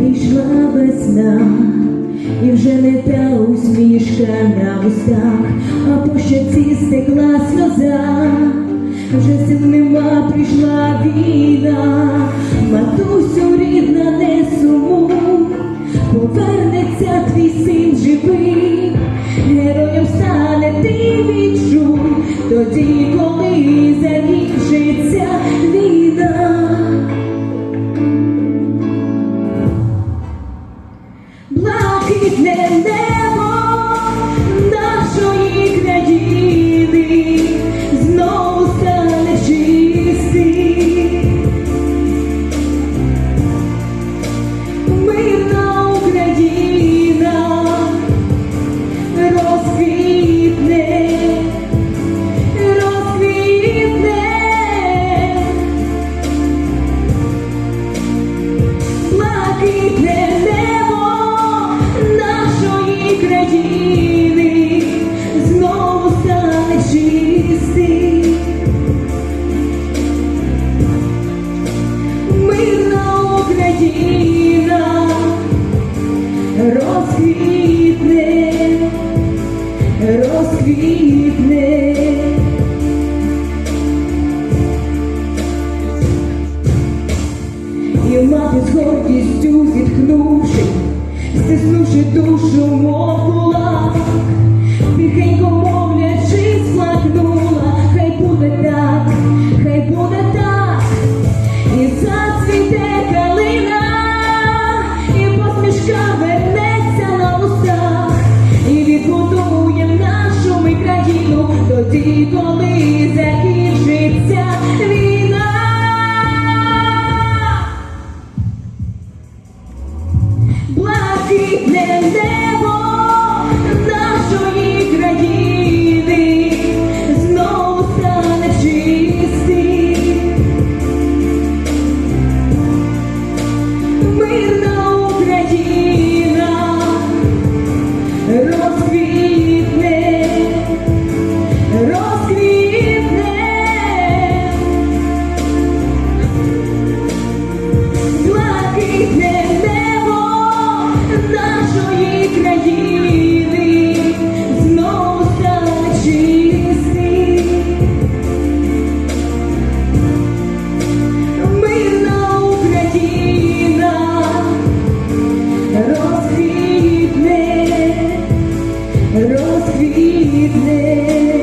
прийшла весна, і вже не та усмішка на устах, а по щоці стекла сльоза, вже сил нема, прийшла війна, матусю рідна, не сумуй, повернеться твій син живий, героєм стане ти відчуй, тоді, коли закінчиться війна. gitmenden розквітне, розквітне. І мати з гордістю зітхнувши, стиснувши душу, мов perdido розквітне.